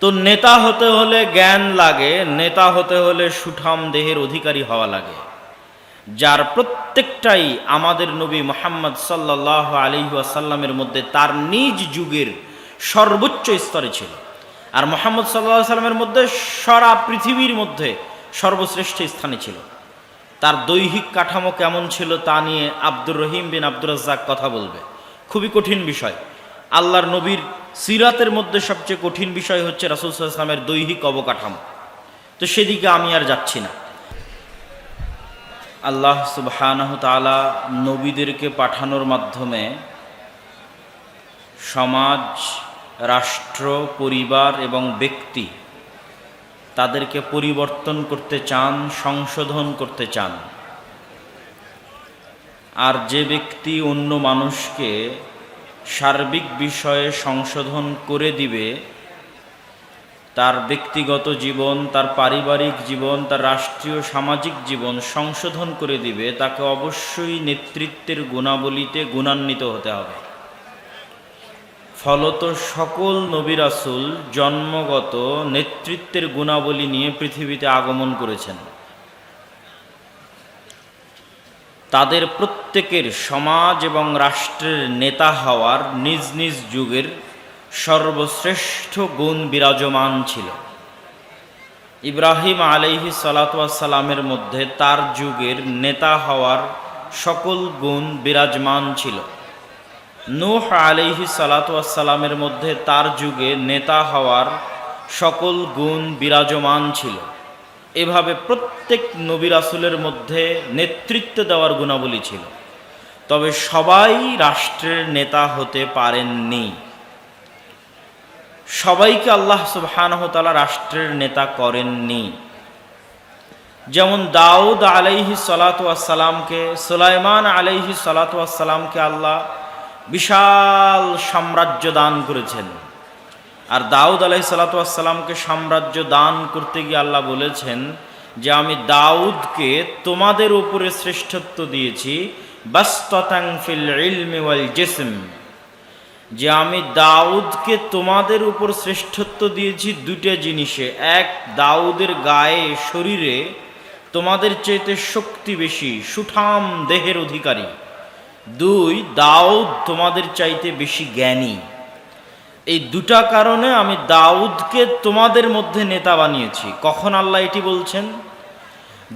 তো নেতা হতে হলে জ্ঞান লাগে, নেতা হতে হলে সুঠাম দেহের অধিকারী হওয়া লাগে। যার প্রত্যেকটাই আমাদের নবী মোহাম্মদ সাল্লাহ আলী আসাল্লামের মধ্যে তার নিজ যুগের সর্বোচ্চ স্তরে ছিল। আর মোহাম্মদ সাল্লাহ সাল্লামের মধ্যে সারা পৃথিবীর মধ্যে সর্বশ্রেষ্ঠ স্থানে ছিল। তার দৈহিক কাঠামো কেমন ছিল তা নিয়ে আব্দুর রহিম বিন আব্দুর রাজ্জাক কথা বলবে। খুবই কঠিন বিষয়। আল্লাহর নবীর সিরাতের মধ্যে সবচেয়ে কঠিন বিষয় হচ্ছে রাসুল সাল্লামের দৈহিক অবকাঠামো। তো সেদিকে আমি আর যাচ্ছি না। আল্লাহ তাআলা নবীদেরকে পাঠানোর মাধ্যমে সমাজ, রাষ্ট্র, পরিবার এবং ব্যক্তি তাদেরকে পরিবর্তন করতে চান, সংশোধন করতে চান। আর যে ব্যক্তি অন্য মানুষকে সার্বিক বিষয়ে সংশোধন করে দিবে। তার ব্যক্তিগত জীবন, তার পারিবারিক জীবন, তার রাষ্ট্রীয় সামাজিক জীবন সংশোধন করে দিবে। তাকে অবশ্যই নেতৃত্বের গুণাবলীতে গুণান্বিত হতে হবে। ফলত সকল নবিরাসুল জন্মগত নেতৃত্বের গুণাবলী নিয়ে পৃথিবীতে আগমন করেছেন। তাদের প্রত্যেকের সমাজ এবং রাষ্ট্রের নেতা হওয়ার নিজ নিজ যুগের সর্বশ্রেষ্ঠ গুণ বিরাজমান ছিল। ইব্রাহিম আলাইহি সালাতামের মধ্যে তার যুগের নেতা হওয়ার সকল গুণ বিরাজমান ছিল। নূহ আলাইহি সালাতামের মধ্যে তার যুগে নেতা হওয়ার সকল গুণ বিরাজমান ছিল। এভাবে প্রত্যেক নবী রাসুলের মধ্যে নেতৃত্ব দেওয়ার গুণাবলী ছিল। তবে সবাই রাষ্ট্রের নেতা হতে পারেননি। সবাইকে আল্লাহ সুবহানহতালা রাষ্ট্রের নেতা করেননি। যেমন দাউদ আলাইহি সালাতামকে সুলাইমান আলাইহি সালাতামকে আল্লাহ বিশাল সাম্রাজ্য দান করেছেন। আর দাউদ আলাহি সালাতামকে সাম্রাজ্য দান করতে গিয়ে আল্লাহ বলেছেন যে আমি দাউদকে তোমাদের উপরে শ্রেষ্ঠত্ব দিয়েছি জেসম। যে আমি দাউদকে তোমাদের উপর শ্রেষ্ঠত্ব দিয়েছি দুটো জিনিসে। এক, দাউদের গায়ে, শরীরে তোমাদের চাইতে শক্তি বেশি, সুঠাম দেহের অধিকারী। দুই, দাউদ তোমাদের চাইতে বেশি জ্ঞানী। এই দুটা কারণে আমি দাউদকে তোমাদের মধ্যে নেতা বানিয়েছি। কখন আল্লাহ এটি বলছেন?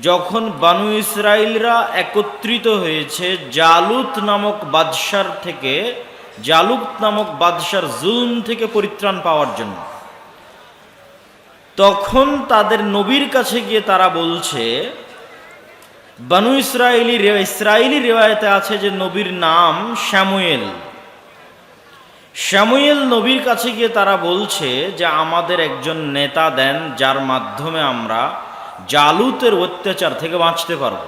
যখন বানু ইসরায়েলরা একত্রিত হয়েছে, জালুত নামক বাদশার থেকে, জালুত নামক বাদশার জুলম থেকে পরিত্রাণ পাওয়ার জন্য। তখন তাদের নবীর কাছে গিয়ে তারা বলছে, বানু ইসরায়েলি ইসরায়েলি রেওয়ায়তে আছে যে নবীর নাম শ্যামুয়েল। শ্যামুয়েল নবীর কাছে গিয়ে তারা বলছে যে আমাদের একজন নেতা দেন, যার মাধ্যমে আমরা জালুতের অত্যাচার থেকে বাঁচতে পারব।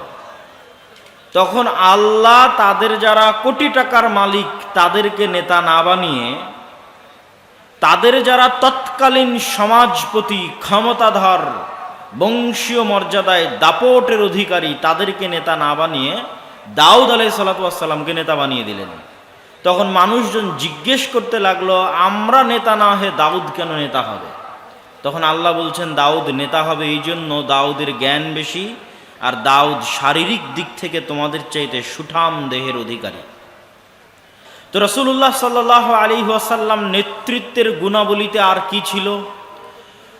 তখন আল্লাহ তাদের যারা কোটি টাকার মালিক, তাদেরকে নেতা না বানিয়ে তাদের যারা তৎকালীন সমাজপতি, ক্ষমতাধর, বংশীয় মর্যাদায় দাপটের অধিকারী, তাদেরকে নেতা না বানিয়ে দাউদ আলাই সাল্লাতামকে নেতা বানিয়ে দিলেন। তখন মানুষজন জিজ্ঞেস করতে লাগল, আমরা নেতা না হয়ে দাউদ কেন নেতা হবে? তখন আল্লাহ বলছেন, দাউদ নেতা হবে এই জন্য দাউদের জ্ঞান বেশি আর দাউদ শারীরিক দিক থেকে তোমাদের চাইতে সুঠাম দেহের অধিকারী। তো রসুল্লাহ সাল্লাহ আলী ওয়াসাল্লাম নেতৃত্বের গুণাবলীতে আর কি ছিল?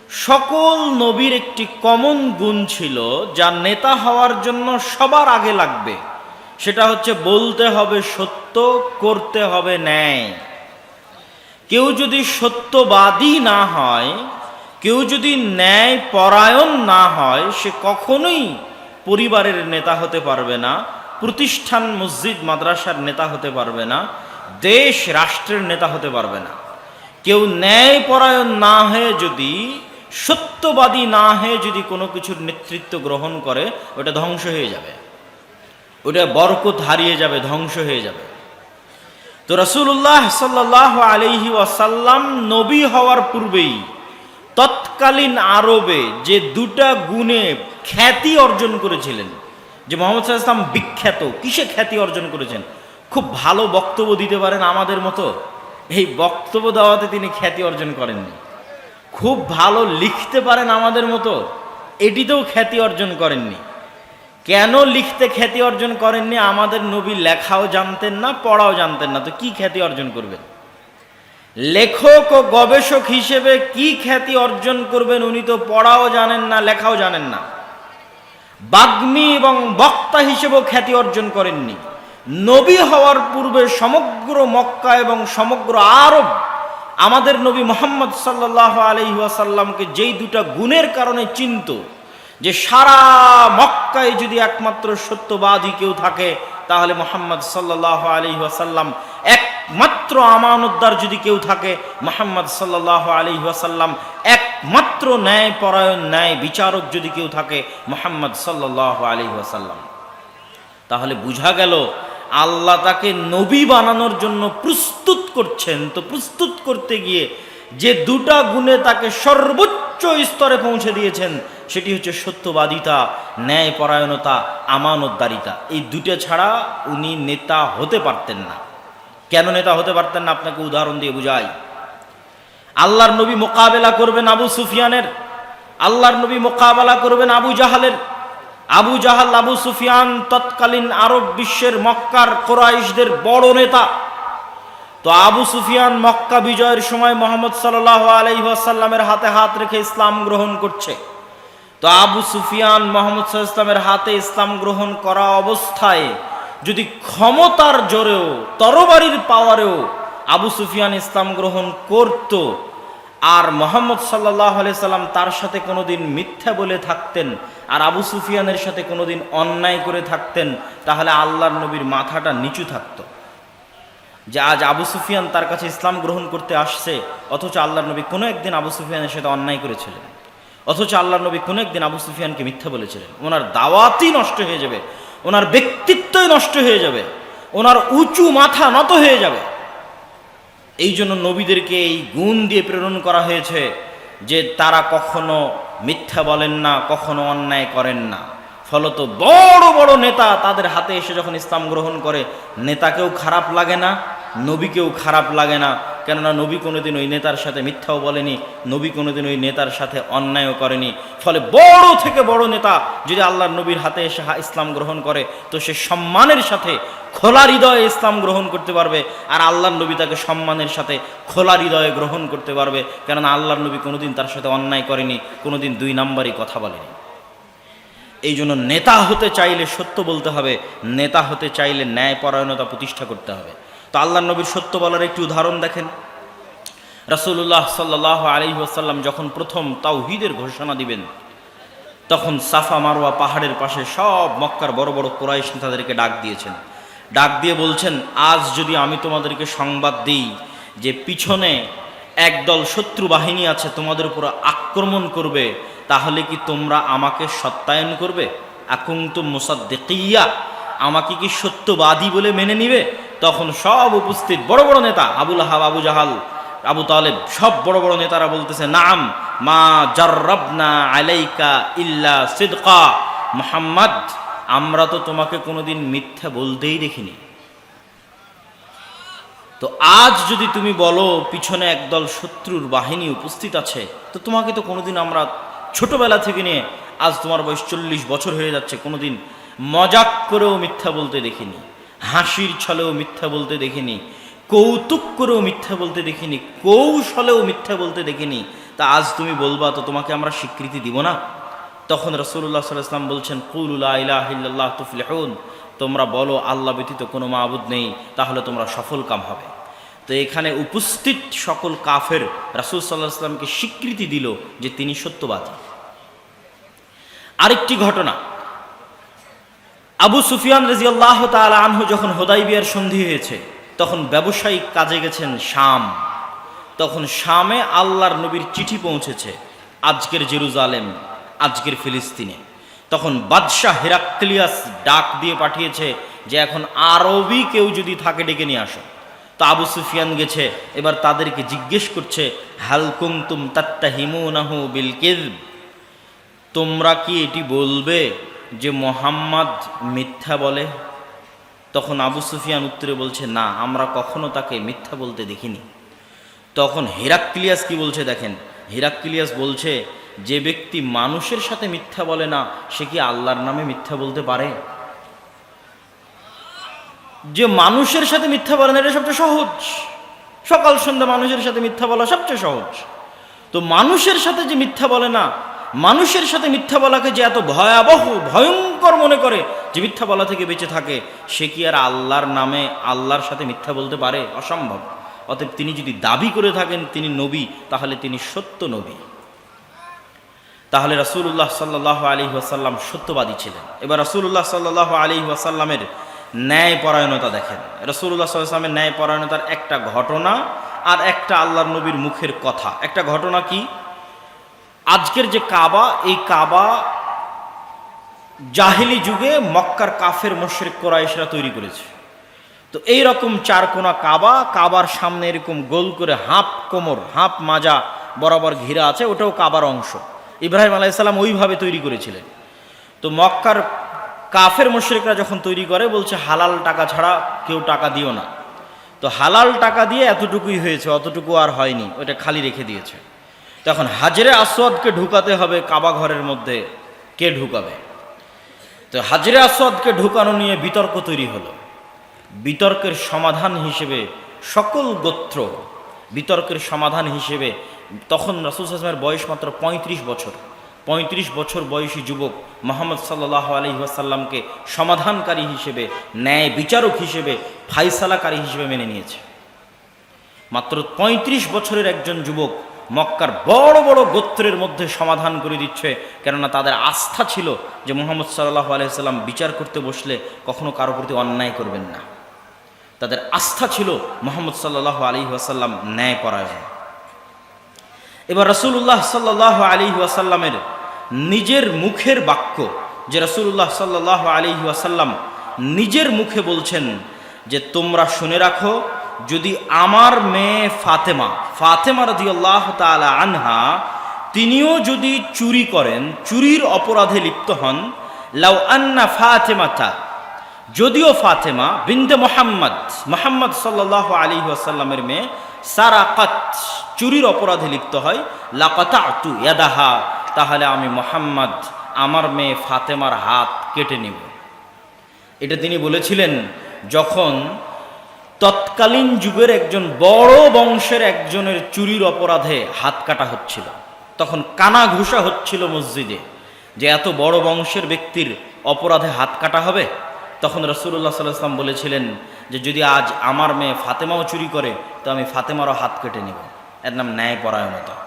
সকল নবীর একটি কমন গুণ ছিল, যা নেতা হওয়ার জন্য সবার আগে লাগবে। সেটা হচ্ছে বলতে হবে সত্য, করতে হবে ন্যায়। কেউ যদি সত্যবাদী না হয়, কেউ যদি ন্যায় পরায়ণ না হয়, সে কখনোই পরিবারের নেতা হতে পারবে না, প্রতিষ্ঠান মসজিদ মাদ্রাসার নেতা হতে পারবে না, দেশ রাষ্ট্রের নেতা হতে পারবে না। কেউ ন্যায় পরায়ণ না হয়ে যদি, সত্যবাদী না হয়ে যদি কোনো কিছুর নেতৃত্ব গ্রহণ করে, ওটা ধ্বংস হয়ে যাবে। ওটা বরকত হারিয়ে যাবে, ধ্বংস হয়ে যাবে। তো রসুল্লাহ সাল্লাহ আলহি ওয়াসাল্লাম নবী হওয়ার পূর্বেই তৎকালীন আরবে যে দুটা গুণে খ্যাতি অর্জন করেছিলেন, যে মোহাম্মদ সাল্লাম বিখ্যাত, কিসে খ্যাতি অর্জন করেছেন? খুব ভালো বক্তব্য দিতে পারেন আমাদের মতো? এই বক্তব্য দেওয়াতে তিনি খ্যাতি অর্জন করেননি। খুব ভালো লিখতে পারেন আমাদের মতো? এটিতেও খ্যাতি অর্জন করেননি। কেন লিখতে খ্যাতি অর্জন করেননি? আমাদের নবী লেখাও জানতেন না, পড়াও জানতেন না। তো কি খ্যাতি অর্জন করবেন? লেখক ও গবেষক হিসেবে কি খ্যাতি অর্জন করবেন উনি তো পড়াও জানেন না, লেখাও জানেন না। বাগ্মী এবং বক্তা হিসেবেও খ্যাতি অর্জন করেননি। নবী হওয়ার পূর্বে সমগ্র মক্কা এবং সমগ্র আরব আমাদের নবী মোহাম্মদ সাল্লাহ আলহিহাসাল্লামকে যেই দুটা গুণের কারণে চিনত যে সারা মক্কায় যদি একমাত্র সত্যবাদী কেউ থাকে, তাহলে মোহাম্মদ সাল্লাহ আলহিহাসাল্লাম একমাত্র আমানতদার যদি কেউ থাকে, মোহাম্মদ সাল্লাহ আলহিহাসাল্লাম একমাত্র ন্যায় পরায়ণ ন্যায় বিচারক যদি কেউ থাকে, মোহাম্মদ সাল্লাহ আলহিহাসাল্লাম তাহলে বুঝা গেল, আল্লাহ তাকে নবী বানানোর জন্য প্রস্তুত করছেন। তো প্রস্তুত করতে গিয়ে যে দুটা গুণে তাকে সর্বোচ্চ স্তরে পৌঁছে দিয়েছেন, সেটি হচ্ছে সত্যবাদিতা, ন্যায়পরায়ণতা, আমানতদারিতা। এই দুটো ছাড়া উনি নেতা হতে পারতেন না। কেন নেতা হতে পারতেন না? আপনাকে উদাহরণ দিয়ে বুঝাই। আল্লাহর নবী মোকাবেলা করবেন আবু সুফিয়ানের, আল্লাহর নবী মোকাবেলা করবেন আবু জাহালের। আবু জাহাল আবু সুফিয়ান তৎকালীন আরব বিশ্বের মক্কার কোরাইশদের বড় নেতা। তো আবু সুফিয়ান মক্কা বিজয়ের সময় মোহাম্মদ সাল্লাহ আলহিহাসাল্লামের হাতে হাত রেখে ইসলাম গ্রহণ করছে। তো আবু সুফিয়ান মোহাম্মদ ইসলামের হাতে ইসলাম গ্রহণ করা অবস্থায় যদি ক্ষমতার জোরেও, তরবারির পাওয়ারেও আবু সুফিয়ান ইসলাম গ্রহণ করত আর মোহাম্মদ সাল্লাহ সাল্লাম তার সাথে কোনোদিন মিথ্যা বলে থাকতেন আর আবু সুফিয়ানের সাথে কোনোদিন অন্যায় করে থাকতেন, তাহলে আল্লাহর নবীর মাথাটা নিচু থাকতো। যে আজ আবু সুফিয়ান তার কাছে ইসলাম গ্রহণ করতে আসছে, অথচ আল্লাহ নবী কোনো একদিন আবু সুফিয়ানের সাথে অন্যায় করেছিলেন। অথচ আল্লাহ নবী কোনো একদিন আবু সুফিয়ানকে মিথ্যা বলেছিলেন। ওনার দাওয়াতই নষ্ট হয়ে যাবে, ওনার ব্যক্তিত্বই নষ্ট হয়ে যাবে, ওনার উঁচু মাথা নত হয়ে যাবে। এই জন্য নবীদেরকে এই গুণ দিয়ে প্রেরণ করা হয়েছে যে তারা কখনো মিথ্যা বলেন না, কখনো অন্যায় করেন না। ফলত বড় বড় নেতা তাদের হাতে এসে যখন ইসলাম গ্রহণ করে, নেতাকেও খারাপ লাগে না নবীকেও খারাপ লাগে না, কেননা নবী কোনোদিন ওই নেতার সাথে মিথ্যাও বলেনি, নবী কোনোদিন ওই নেতার সাথে অন্যায়ও করেনি। ফলে বড় থেকে বড় নেতা যদি আল্লাহর নবীর হাতে এসে ইসলাম গ্রহণ করে, তো সে সম্মানের সাথে খোলা হৃদয়ে ইসলাম গ্রহণ করতে পারবে, আর আল্লাহর নবী তাকে সম্মানের সাথে খোলা হৃদয়ে গ্রহণ করতে পারবে, কেননা আল্লাহর নবী কোনোদিন তার সাথে অন্যায় করেনি, কোনোদিন দুই নাম্বারই কথা বলেনি। এই জন্য নেতা হতে চাইলে সত্য বলতে হবে, নেতা হতে চাইলে ন্যায়পরায়ণতা প্রতিষ্ঠা করতে হবে। তো আল্লাহ নবীর সত্য বলার একটি উদাহরণ দেখেন। রাসুল্লাহ সাল্লাহ আলী আসাল্লাম যখন প্রথম তাওহিদের ঘোষণা দিবেন, তখন সাফা মারোয়া পাহাড়ের পাশে সব মক্কার বড় বড় কোরাইশ তাদেরকে ডাক দিয়েছেন। ডাক দিয়ে বলছেন, আজ যদি আমি তোমাদেরকে সংবাদ দিই যে পিছনে একদল শত্রু বাহিনী আছে তোমাদের উপর আক্রমণ করবে, তাহলে কি তোমরা আমাকে সত্যায়ন করবে? আকুংতুম মুসাদ্দিকিয়া, আমাকে কি সত্যবাদী বলে মেনে নিবে? তখন সব উপস্থিত বড় বড় নেতা, আবুল আহাব, আবু জাহাল, আবু তালেব, সব বড় বড় নেতারা বলতেছে, নাম, মা জার্রাবনা আলাইকা ইল্লা সিদকা। মোহাম্মদ, আমরা তো তোমাকে কোনোদিন মিথ্যা বলতেই দেখিনি। তো আজ যদি তুমি বলো, পিছনে একদল শত্রুর বাহিনী উপস্থিত আছে, তো তোমাকে তো কোনোদিন আমরা ছোটবেলা থেকে নিয়ে, আজ তোমার বয়স চল্লিশ বছর হয়ে যাচ্ছে, কোনোদিন মজাক করেও মিথ্যা বলতে দেখিনি। হাসির ছলেও মিথ্যা বলতে দেখিনি কৌতুক করেও মিথ্যা বলতে দেখিনি, কৌশলেও মিথ্যা বলতে দেখিনি। তা আজ তুমি বলবা, তো তোমাকে আমরা স্বীকৃতি দিব না? তখন রসুল্লাহ সাল্লাম বলছেন কুল্লাহ তুফলেহুন। তোমরা বলো, আল্লাহ ব্যতীত কোনো মাহবুদ নেই, তাহলে তোমরা সফল কাম হবে। তো এখানে উপস্থিত সকল কাফের রাসুল সাল্লাহ সাল্লামকে স্বীকৃতি দিল যে তিনি সত্যবাদী। আরেকটি ঘটনা আবু সুফিয়ান রাজি আল্লাহ তালা আনহু যখন হোদাই বিয়ার সন্ধি হয়েছে, তখন ব্যবসায়িক কাজে গেছেন শাম। তখন শামে আল্লাহর নবীর চিঠি পৌঁছেছে, আজকের জেরুজালেম, আজকের ফিলিস্তিনে। তখন বাদশাহ হেরাক্লিয়াস ডাক দিয়ে পাঠিয়েছে যে এখন আরবি কেউ যদি থাকে ডেকে নিয়ে আসো। তো আবু সুফিয়ান গেছে, এবার তাদেরকে জিজ্ঞেস করছে হালকুম তুম তাত্তা হিমুনাহু বিল তোমরা কি এটি বলবে? যে মোহাম্মদ মিথ্যা বলে, তখন আবু সুফিয়ান উত্তরে বলছে, না, আমরা কখনো তাকে মিথ্যা বলতে দেখিনি। তখন হেরাক্লিয়াস কি বলছে দেখেন? হিরাক্কিলিয়াস বলছে, যে ব্যক্তি মানুষের সাথে মিথ্যা বলে না, সে কি আল্লাহর নামে মিথ্যা বলতে পারে? যে মানুষের সাথে মিথ্যা বলে না, এটা সবচেয়ে সহজ। সকাল সন্ধ্যা মানুষের সাথে মিথ্যা বলা সবচেয়ে সহজ। তো মানুষের সাথে যে মিথ্যা বলে না মানুষের সাথে মিথ্যা বলাকে যে এত ভয়াবহ, ভয়ঙ্কর মনে করে যে মিথ্যা বলা থেকে বেঁচে থাকে, সে কি আর আল্লাহর নামে আল্লাহর সাথে মিথ্যা বলতে পারে? অসম্ভব। অতএব তিনি যদি দাবি করে থাকেন তিনি নবী, তাহলে তিনি সত্য নবী। তাহলে রাসূলুল্লাহ সাল্লাহ আলী ওয়াসাল্লাম সত্যবাদী ছিলেন। এবার রাসূলুল্লাহ সাল্লাহ আলী ওয়াসাল্লামের ন্যায় পরায়ণতা দেখেন রসুল্লাহ সাল্লামের ন্যায় পরায়ণতার একটা ঘটনা আর একটা আল্লাহর নবীর মুখের কথা। একটা ঘটনা কি? আজকের যে কাবা, এই কাবা জাহিলি যুগে মক্কার কাফের মোশের কোরাইশরা তৈরি করেছে। তো এই রকম চার কোনা কাবা, কাবার সামনে এরকম গোল করে হাফ কোমর হাফ মাজা বরাবর ঘিরা আছে, ওটাও কাবার অংশ। ইব্রাহিম আলাইসাল্লাম ওইভাবে তৈরি করেছিলেন। তো মক্কার কাফের মুশরিকরা যখন তৈরি করে, বলছে হালাল টাকা ছাড়া কেউ টাকা দিও না। তো হালাল টাকা দিয়ে এতটুকুই হয়েছে, অতটুকু আর হয়নি, ওটা খালি রেখে দিয়েছে। তখন হাজরে আসওয়াদকে ঢুকাতে হবে কাবা ঘরের মধ্যে। কে ঢুকাবে? তো হাজরে আসওয়াদকে ঢুকানো নিয়ে বিতর্ক তৈরি হলো। বিতর্কের সমাধান হিসেবে সকল গোত্র বিতর্কের সমাধান হিসেবে তখন রাসুল আসলামের বয়স মাত্র ৩৫ বছর। পঁয়ত্রিশ বছর বয়সী যুবক মোহাম্মদ সাল্লাহ আলহিহাসাল্লামকে সমাধানকারী হিসেবে, ন্যায় বিচারক হিসেবে, ফাইসালাকারী হিসেবে মেনে নিয়েছে। মাত্র ৩৫ বছরের একজন যুবক মক্কার বড় বড় গোত্রের মধ্যে সমাধান করে দিচ্ছে। কেননা তাদের আস্থা ছিল যে মোহাম্মদ সাল্লাহ আলহিহাল্লাম বিচার করতে বসলে কখনো কারও প্রতি অন্যায় করবেন না। তাদের আস্থা ছিল মোহাম্মদ সাল্লাহ আলী ওয়াসাল্লাম ন্যায় পরায়ণ এবার রসুল্লাহ সাল্লাহ আলী ওয়াসাল্লামের নিজের মুখের বাক্য যে রসুল্লাহ সাল্লাহ আলী ওয়াসাল্লাম নিজের মুখে বলছেন যে, তোমরা শুনে রাখো যদি আমার মেয়ে ফাতেমা ফাতেমা রদিয়াল্লাহ তালা আনহা, তিনিও যদি চুরি করেন, চুরির অপরাধে লিপ্ত হন, লাউ আন্না ফাতেমাতা, যদিও ফাতেমা বিন্দে মোহাম্মদ মোহাম্মদ সাল্লাহ আলী আসাল্লামের মেয়ে, সারাকাত চুরির অপরাধে লিপ্ত হয় লাকাতা তু ইয়াদাহা, তাহলে আমি মোহাম্মদ, আমার মেয়ে ফাতেমার হাত কেটে নিব। এটা তিনি বলেছিলেন, যখন তৎকালীন যুগের একজন বড় বংশের একজনের চুরির অপরাধে হাত কাটা হচ্ছিল। তখন কানা ঘুষা হচ্ছিল মসজিদে। যে এত বড় বংশের ব্যক্তির অপরাধে হাত কাটা হবে? তখন রসুল্লাহ সাল্লাম বলেছিলেন যে, যদি আজ আমার মেয়ে ফাতেমাও চুরি করে, তো আমি ফাতেমারও হাত কেটে নেব। এর নাম ন্যায় পরায়ণতা